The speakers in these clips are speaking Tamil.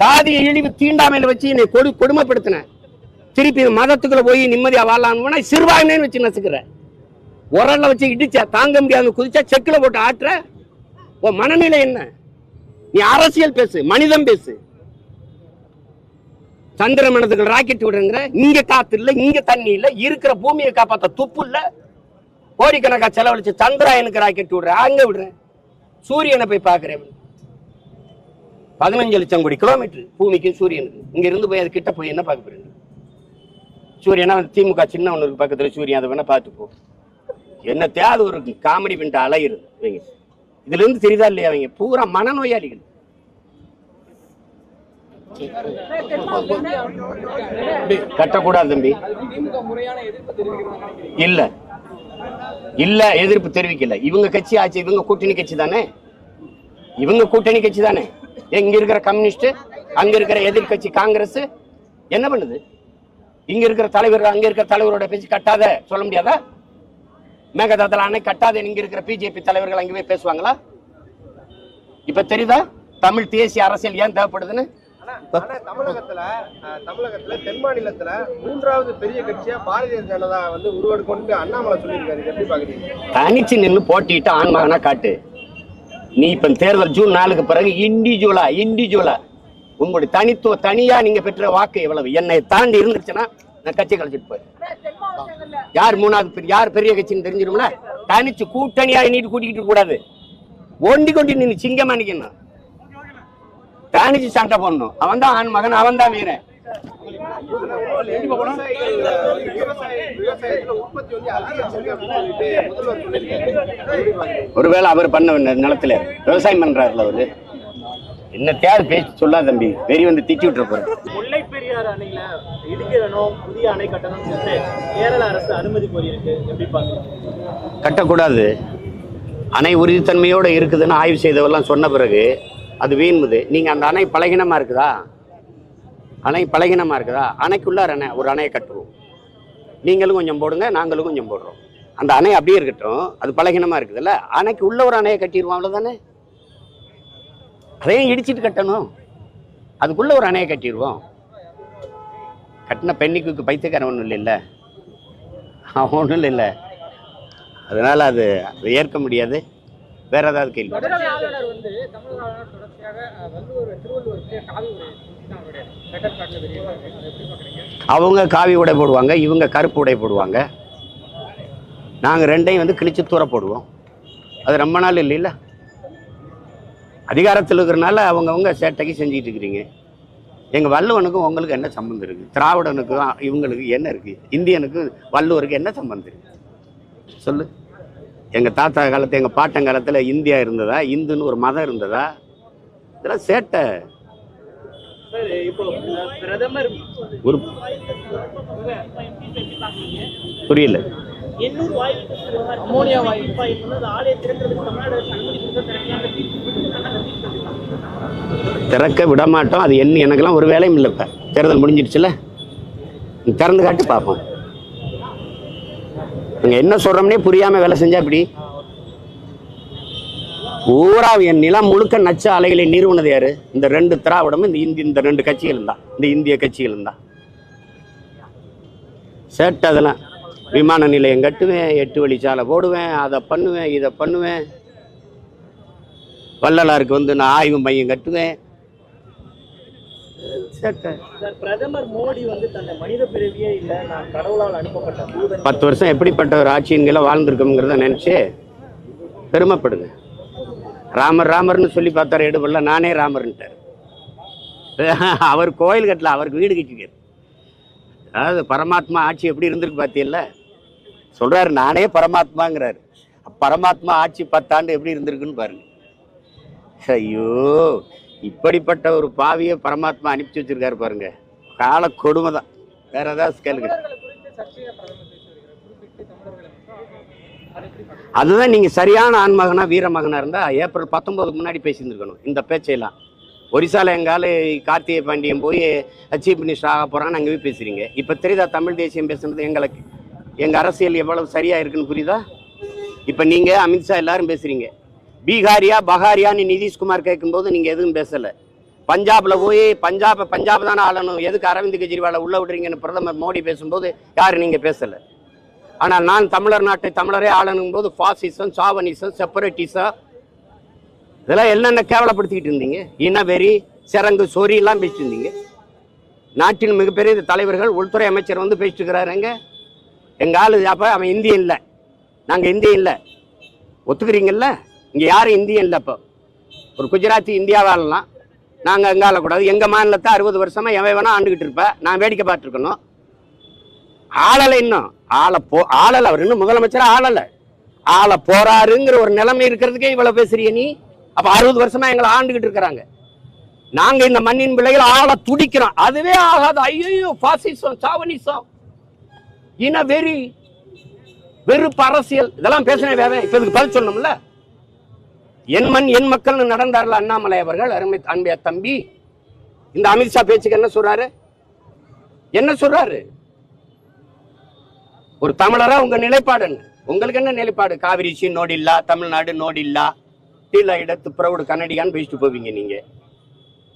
சாதிய இழிவு தீண்டாமையில வச்சு என்னை கொடு கொடுமைப்படுத்தினேன் திருப்பி மதத்துக்குள்ள போய் நிம்மதியா வாழலாம்னு போனா சிறுபான்மைன்னு வச்சு நசுக்கிறேன் உரலில் வச்சு இடிச்சா தாங்க முடியாத குதிச்சா செக்கில் போட்டு ஆட்டுற. உன் மனநிலை என்ன? நீ அரசியல் பேசு மனிதம் பேசு. சந்திர மனதுக்கு ராக்கெட் விடுங்கிற இங்க காத்து இல்லை இங்க தண்ணி இல்ல இருக்கிற பூமியை காப்பாத்த துப்பு இல்ல. கோடிக்கணக்கா செலவழிச்சு சந்திராயனுக்கு ராக்கெட் விடுறேன் அங்க விடுறேன் சூரியனை போய் பாக்குறேன். பதினஞ்சு லட்சம் கோடி கிலோமீட்டர் பூமிக்கு சூரியனுக்கு. இங்க இருந்து போய் அது கிட்ட போய் என்ன பார்க்க போறீங்க? சூரியனா திமுக சின்ன ஒன்று இருக்கு பக்கத்துல சூரியன் அதை வேணா பார்த்து போ. என்ன தேவை ஒரு காமெடி பண்ணிட்டு அலையிறது இவங்க இதுல இருந்து தெரியுதா இல்லையா அவங்க பூரா மனநோயாளிகள். கட்டக்கூடாது தம்பி. இல்ல. இல்ல எதிர்ப்பு தெரிவிக்கல. இவங்க கட்சி ஆச்சு இவங்க கூட்டணி கட்சி தானே? இவங்க கூட்டணி கட்சி தானே? இங்க இருக்கிற கம்யூனிஸ்ட் அங்க இருக்கிற எதிர்க்கட்சி காங்கிரஸ் என்ன பண்ணுது? இங்க இருக்கிற தலைவர் அங்க இருக்கிற தலைவரோட பேச்சு கட்டாத சொல்ல முடியாதா? மேகதாதல அணை கட்டாத இங்க இருக்கிற பிஜேபி தலைவர்கள் அங்கே போய் பேசுவாங்களா? இப்ப தெரியுதா? தமிழ் தேசிய அரசியல் ஏன் தேவைப்படுதுன்னு? தமிழகத்துல தமிழகத்துல தென் மாநிலத்துல மூன்றாவது பெரிய கட்சியா பாரதிய ஜனதா வந்து உருவெடுக்கணும்னு அண்ணாமலை சொல்லியிருக்காரு. எப்படி பாக்குறீங்க? தனிச்சு நின்று போட்டிட்டு ஆண்மகனா காட்டு. நீ இப்ப தேர்தல் ஜூன் நாலுக்கு பிறகு இண்டிவிஜுவலா இண்டிவிஜுவலா உங்களுடைய தனித்துவ தனியா நீங்க பெற்ற வாக்கு எவ்வளவு? என்னை தாண்டி இருந்துச்சுன்னா நான் கட்சி கழிச்சிட்டு போயிருக்கேன் யார் மூணாவது யார் பெரிய கட்சின்னு தெரிஞ்சிடும்ல? தனிச்சு கூட்டணியா நீட்டு கூட்டிக்கிட்டு கூடாது. ஒண்டி கொண்டி நின்று சிங்கமா நிக்கணும். தனிச்சு சண்டை போடணும். அவன் தான் ஆண் மகன் அவன் தான் வீரன். ஒருவேளை அவர் பண்ண நிலத்துல விவசாயம் பண்றாருல அவரு. என்ன தேவை பேச்சு சொல்லாத தம்பி. வெறி வந்து திட்டி விட்டுற போறேன் முல்லை பெரியாறு அணையில இடிக்கிறனும் புதிய அணை கட்டணும் கேரள அரசு அனுமதி கோரியிருக்கு. எப்படி பாக்குறீங்க கட்டக்கூடாது. அணை உறுதித்தன்மையோட இருக்குதுன்னு ஆய்வு செய்தவெல்லாம் சொன்ன பிறகு அது வீண்முது. நீங்க அந்த அணை பலகீனமா இருக்குதா? அணை பலகீனமாக இருக்குதா? அணைக்குள்ளார அணை ஒரு அணையை கட்டுவோம். நீங்களும் கொஞ்சம் போடுங்க நாங்களும் கொஞ்சம் போடுறோம். அந்த அணை அப்படியே இருக்கட்டும். அது பலகீனமாக இருக்குதுல்ல? அணைக்கு உள்ள ஒரு அணையை கட்டிடுவோம் அவ்வளவுதானே? அதையும் இடிச்சிட்டு கட்டணும். அதுக்குள்ளே ஒரு அணையை கட்டிடுவோம். கட்டின பெண்ணிக்கு பைத்தியக்காரன் ஒன்றும் இல்லைல்ல? ஒன்றும் இல்லை அதனால் அது அதை ஏற்க முடியாது. வேற ஏதாவது கேள்வி? அவங்க காவி உடை போடுவாங்க இவங்க கருப்பு உடை போடுவாங்க. நாங்கள் ரெண்டையும் வந்து கிழிச்சு தூர போடுவோம். அது ரொம்ப நாள் இல்லைல்ல? அதிகாரத்தில் இருக்கிறனால அவங்கவுங்க சேட்டைக்கு செஞ்சுட்டு இருக்கிறீங்க. எங்கள் வள்ளுவனுக்கும் உங்களுக்கு என்ன சம்மந்தம் இருக்குது திராவிடனுக்கும் இவங்களுக்கு என்ன இருக்குது இந்தியனுக்கும் வள்ளுவருக்கு என்ன சம்மந்தம் இருக்குது சொல்லு. எங்கள் தாத்தா காலத்து எங்கள் பாட்டன் காலத்தில் இந்தியா இருந்ததா? இந்துன்னு ஒரு மதம் இருந்ததா? இதெல்லாம் சேட்டை. ஒரு புரியல? திறக்க விட மாட்டோம் அது என்ன எனக்கெல்லாம் ஒரு வேலையும் இல்லை இப்போ. தேர்தல் முடிஞ்சிடுச்சுல. திறந்து காட்டு பார்ப்போம் நீங்கள் என்ன சொல்கிறோம்னே புரியாமல் வேலை செஞ்சா இப்படி ஊரா என் நிலம் முழுக்க நச்ச அலைகளை நிறுவனது யாரு? இந்த ரெண்டு திராவிடமும் இந்த இந்தி இந்த ரெண்டு கட்சிகளும் தான். இந்த இந்திய கட்சிகளும் தான். சேட்டு அதெல்லாம். விமான நிலையம் கட்டுவேன் எட்டு வழிச்சாலை போடுவேன் அதை பண்ணுவேன் இதை பண்ணுவேன். வள்ளலாருக்கு வந்து நான் ஆய்வு மையம் கட்டுவேன். பிரதமர் மோடி வந்து தன்னை மனித பிறவியே இல்லை நான் கடவுளால் அனுப்பப்பட்ட தூதன். பத்து வருஷம் எப்படிப்பட்ட ஒரு ஆட்சியன்களை வாழ்ந்திருக்கோங்கிறத நினச்சி பெருமைப்படுங்க. ராமர் ராமர்னு சொல்லி பார்த்தாரு எடுபடல நானே ராமர்ன்ட்டார். அவர் கோயில் கட்டல அவருக்கு வீடு கட்டிக்காரு அதாவது பரமாத்மா ஆட்சி எப்படி இருந்திருக்கு பார்த்தியல்ல சொல்றாரு நானே பரமாத்மாங்கிறாரு. பரமாத்மா ஆட்சி பத்தாண்டு எப்படி இருந்திருக்குன்னு பாருங்க. ஐயோ இப்படிப்பட்ட ஒரு பாவியை பரமாத்மா அனுப்பிச்சு வச்சிருக்காரு பாருங்க. கால கொடுமை தான் வேற ஏதாவது கேளுங்க. அதுதான் நீங்க சரியான ஆண்மகனா வீரமகனா இருந்தா ஏப்ரல் பத்தொன்பதுக்கு முன்னாடி பேசியிருந்துருக்கணும். இந்த பேச்சையெல்லாம். ஒரிசால எங்கால கார்த்திகை பாண்டியன் போய் சீஃப் மினிஸ்டர் ஆக போறான்னு அங்கே போய் பேசுறீங்க. இப்ப தெரியுதா தமிழ் தேசியம் பேசுனது எங்களுக்கு? எங்க அரசியல் எவ்வளவு சரியா இருக்குன்னு புரியுதா? இப்ப நீங்க அமித்ஷா எல்லாரும் பேசுறீங்க. பீகாரியா பகாரியான்னு நிதிஷ்குமார் கேட்கும்போது நீங்கள் எதுவும் பேசலை. பஞ்சாப்ல போய் பஞ்சாப் பஞ்சாப் தானே ஆளணும். எதுக்கு அரவிந்த் கெஜ்ரிவாலை உள்ள விடுறீங்கன்னு பிரதமர் மோடி பேசும்போது யாரும் நீங்கள் பேசலை. ஆனால் நான் தமிழர் நாட்டை தமிழரே ஆளணும் போது ஃபாசிசம் சாவனிசம் செப்பரேட்டிசம் இதெல்லாம் என்னென்ன கேவலப்படுத்திக்கிட்டு இருந்தீங்க? இனவெறி சிறங்கு சொரியெல்லாம் பேசிட்டு இருந்தீங்க. நாட்டின் மிகப்பெரிய தலைவர்கள் உள்துறை அமைச்சர் வந்து பேசிட்டு இருக்கிறாருங்க எங்கள் ஆள் அப்போ அவன் இந்தியன் இல்லை. நாங்கள் இந்தியன் இல்லை. ஒத்துக்கிறீங்கல்ல? இங்கே யாரும் இந்தியன் இல்லை இப்போ ஒரு குஜராத்தி இந்தியாவாலலாம் நாங்கள் எங்கே ஆளக்கூடாது. எங்கள் மாநிலத்தை அறுபது வருஷமாக எவன் வேணால் ஆண்டுகிட்டு இருப்பேன் நான் வேடிக்கை பார்த்துருக்கணும். ஆளலை இன்னும். ஆளை போ ஆளலை. அவர் இன்னும் முதலமைச்சர் ஆளலை. ஆள போறாருங்கிற ஒரு நிலைமை இருக்கிறதுக்கே இவ்வளோ பேசுறிய நீ. அப்போ அறுபது வருஷமாக எங்களை ஆண்டுக்கிட்டு இருக்கிறாங்க. நாங்கள் இந்த மண்ணின் பிள்ளைகள் ஆள துடிக்கிறோம். அதுவே ஆகாது. ஐயோ பாசிசம் சாவனிசம் இன வெறி வெறுப்பு அரசியல். இதெல்லாம் பேசினே வேற இப்போ இதுக்கு பதில் சொல்லணும்ல? என் மண் என் மக்கள்னு நடந்தார்ல அண்ணாமலை அவர்கள் அருமை அன்பையா தம்பி. இந்த அமித்ஷா பேச்சுக்கு என்ன சொல்றாரு? என்ன சொல்றாரு? ஒரு தமிழரா உங்க நிலைப்பாடு என்ன? உங்களுக்கு என்ன நிலைப்பாடு? காவிரிச்சி நோடில்லா தமிழ்நாடு நோடில்லா இல்ல இடத்து பிரவுடு கன்னடியான்னு பேசிட்டு போவீங்க நீங்க.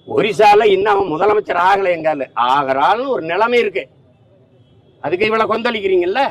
ஒரிசால இன்னும் அவன் முதலமைச்சர் ஆகலை எங்கால. ஆகிறாள்னு ஒரு நிலைமை இருக்கு. அதுக்கு இவ்வளவு கொந்தளிக்கிறீங்கல்ல?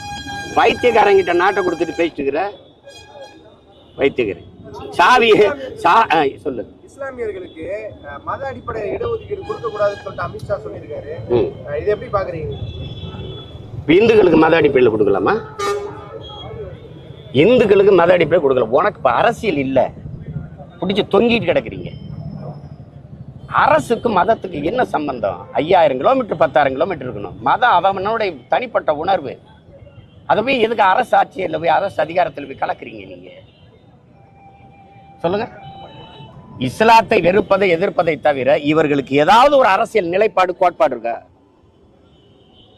வைத்தியக்காரங்கிட்ட நாட்டை கொடுத்துட்டு பேசிட்டு இருக்கிற வைத்தியக்காரன் சாவி சா சொல்லு. இஸ்லாமியர்களுக்கு மத அடிப்படையில் இடஒதுக்கீடு கொடுக்க கூடாதுன்னு சொல்லிட்டு அமித்ஷா சொல்லியிருக்காரு. இதை எப்படி பாக்குறீங்க இந்துக்களுக்கு மத அடிப்படையில் கொடுக்கலாமா? இந்துக்களுக்கு மத அடிப்படையில் கொடுக்கல. உனக்கு இப்ப அரசியல் இல்லை. பிடிச்சி தொங்கிட்டு கிடக்குறீங்க. அரசுக்கு மதத்துக்கு என்ன சம்பந்தம்? ஐயாயிரம் கிலோமீட்டர் பத்தாயிரம் கிலோமீட்டர் இருக்கணும். மதம் அவனுடைய தனிப்பட்ட உணர்வு. அதை போய் எதுக்கு அரசு ஆட்சியில் போய் அரசு அதிகாரத்தில் போய் கலக்குறீங்க நீங்க? சொல்லுங்க. இஸ்லாத்தை வெறுப்பதை எதிர்ப்பதை தவிர இவர்களுக்கு ஏதாவது ஒரு அரசியல் நிலைப்பாடு கோட்பாடு இருக்கா?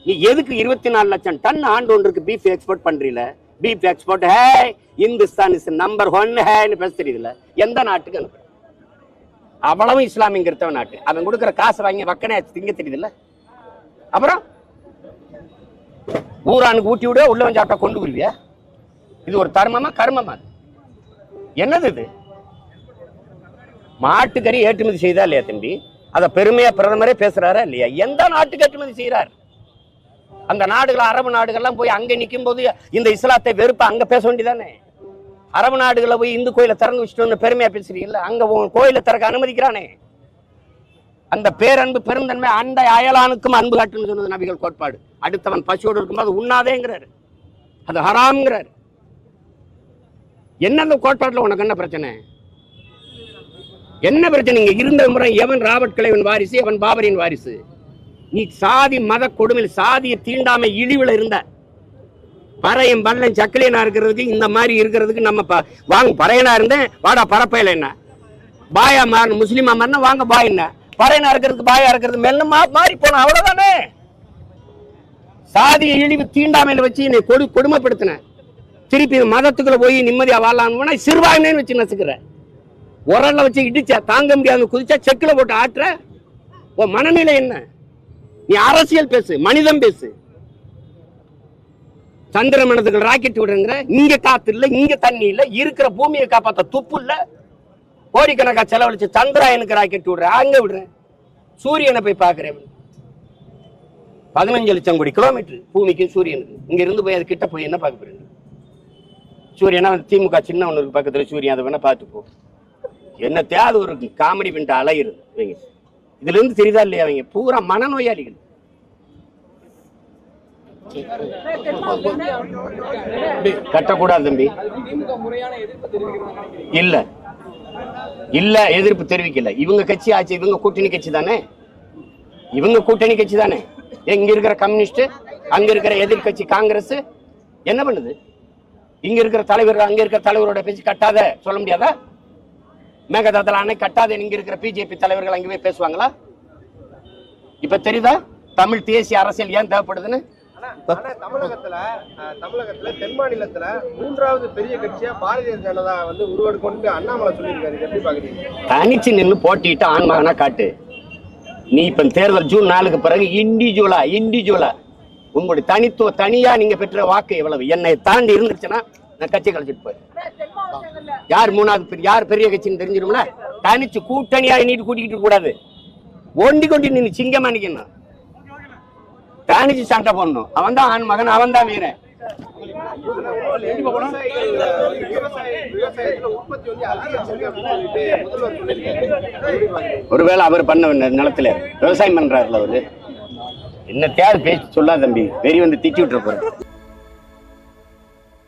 நீ எதுக்கு இருபத்தி நாலு லட்சம் டன் ஆண்டு ஒன்றுக்கு beef export பண்றீல? Beef export hey Hindustan is number one ஹேன்னு பேச தெரியுதுல. எந்த நாட்டுக்கு அனுப்புற? அவ்வளவு இஸ்லாமியங்கிறத்தவன் நாட்டு. அவன் கொடுக்குற காசு வாங்கி வக்கனே திங்க தெரியுதுல்ல அப்புறம்? ஊரானுக்கு ஊட்டி விட உள்ள வந்து சாப்பிட்டா கொண்டு வருவியா? இது ஒரு தர்மமா கர்மமா? என்னது இது? மாட்டுக்கறி ஏற்றுமதி செய்தா இல்லையா தம்பி? அத பெருமையா பிரதமரே பேசுறாரா இல்லையா? எந்த நாட்டுக்கு ஏற்றுமதி செய்யறார் அந்த நாடுகள் அரபு நாடுகள்லாம் போய் அங்க நிற்கும் போது இந்த இஸ்லாத்தை வெறுப்பா அங்க பேச வேண்டியதானே? அரபு நாடுகளை போய் இந்து கோயிலை திறந்து வச்சுட்டு பெருமையா பேசுறீங்கல்ல அங்க கோயிலை திறக்க அனுமதிக்கிறானே? அந்த பேரன்பு பெருந்தன்மை அந்த அயலானுக்கும் அன்பு காட்டுன்னு சொன்னது நபிகள் கோட்பாடு. அடுத்தவன் பசியோடு இருக்கும்போது உண்ணாதேங்கிறாரு. அது ஹராம்ங்கிறாரு. என்ன அந்த கோட்பாட்டுல உனக்கு என்ன பிரச்சனை? என்ன பிரச்சனை? இங்கே இருந்த முறை எவன் ராபர்ட் கிளைவன் வாரிசு எவன் பாபரின் வாரிசு? நீ சாதி மத கொடுமையில் சாதிய தீண்டாமை இழிவுல இருந்த. பறையும் பள்ளம் சக்கிலியனா இருக்கிறதுக்கு இந்த மாதிரி இருக்கிறதுக்கு நம்ம ப- வாங்க பறையனா இருந்தேன் வாடா பரப்பையில என்ன? பாயா மாறணும் முஸ்லீமா மாறினா வாங்க பாய் என்ன? பறையனா இருக்கிறதுக்கு பாயா இருக்கிறது மெல்ல மா மாறி போனோம் அவ்வளவுதானே? சாதியை இழிவு தீண்டாமையில வச்சு என்னை கொடு கொடுமைப்படுத்தின. திருப்பி மதத்துக்குள்ள போய் நிம்மதியா வாழலாம்னு சிறுபான்மைன்னு வச்சு நசுக்கிற உரல்ல வச்சு இடிச்சா தாங்க முடியாத குதிச்சா செக்கில் போட்டு ஆட்டுற. உன் மனநிலை என்ன? நீ அரசியல் பேசு மனிதம் பேசு. சந்திர மனதுக்கு ராக்கெட் விடுங்கிற இங்க காத்து இல்ல இங்க தண்ணி இல்ல இருக்கிற பூமியை காப்பாத்த துப்பு இல்ல. கோடிக்கணக்கா செலவழிச்சு சந்திராயனுக்கு ராக்கெட் விடுற அங்க விடுறேன். சூரியனை போய் பாக்குறேன் பதினஞ்சு லட்சம் கோடி கிலோமீட்டர் பூமிக்கு சூரியனுக்கு இங்க இருந்து போய் அது கிட்ட போய் என்ன பார்க்க போறீங்க? சூரியனா திமுக சின்ன ஒன்று பக்கத்தில் பக்கத்துல சூரியன் அதை வேணா பார்த்து போ. என்ன தேவை ஒரு காமெடி பண்ணிட்டு அலையுது இவங்க. இதுல இருந்து தெரியுதா இல்லையா அவங்க பூரா மனநோயாளிகள். கட்டக்கூடாது தம்பி. இல்ல. இல்ல எதிர்ப்பு தெரிவிக்கல. இவங்க கட்சி ஆச்சு இவங்க கூட்டணி கட்சி தானே? இவங்க கூட்டணி கட்சி தானே? இங்க இருக்கிற கம்யூனிஸ்ட் அங்க இருக்கிற எதிர்க்கட்சி காங்கிரஸ் என்ன பண்ணுது? இங்க இருக்கிற தலைவர் அங்க இருக்கிற தலைவரோட பேச்சு கட்டாத சொல்ல முடியாதா? மேகதாதுல அணை கட்டாத இங்க இருக்கிற பிஜேபி தலைவர்கள் அங்கே போய் பேசுவாங்களா? இப்ப தெரியுதா? தமிழ் தேசிய அரசியல் ஏன் தேவைப்படுதுன்னு? தமிழகத்துல தமிழகத்துல தென் மாநிலத்துல மூன்றாவது பெரிய கட்சியா பாரதிய ஜனதா வந்து உருவெடுக்கொண்டு அண்ணாமலை சொல்லியிருக்காரு. எப்படி பாக்குறீங்க? தனிச்சு நின்று போட்டிட்டு ஆண்மகனா காட்டு. நீ இப்ப தேர்தல் ஜூன் நாலுக்கு பிறகு இண்டிவிஜுவலா இண்டிவிஜுவலா உங்களுடைய தனித்துவ தனியா நீங்க பெற்ற வாக்கு எவ்வளவு? என்னை தாண்டி இருந்துச்சுன்னா நான் கட்சி கழிச்சிட்டு போயிருக்கேன் யார் மூணாவது யார் பெரிய கட்சின்னு தெரிஞ்சிடும்ல தனிச்சு கூட்டணியா நீட்டு கூட்டிக்கிட்டு கூடாது. ஒண்டி கொண்டு நின்று சிங்கமா நிக்கணும். தனிச்சு சண்டை போடணும். அவன் தான் ஆண் மகன் அவன் தான் வீரன். ஒருவேளை அவர் பண்ண நிலத்துல விவசாயம் பண்றாருல அவரு. என்ன தேர் பேச்சு சொல்லாத தம்பி. வெறி வந்து திட்டி விட்டுற போறேன்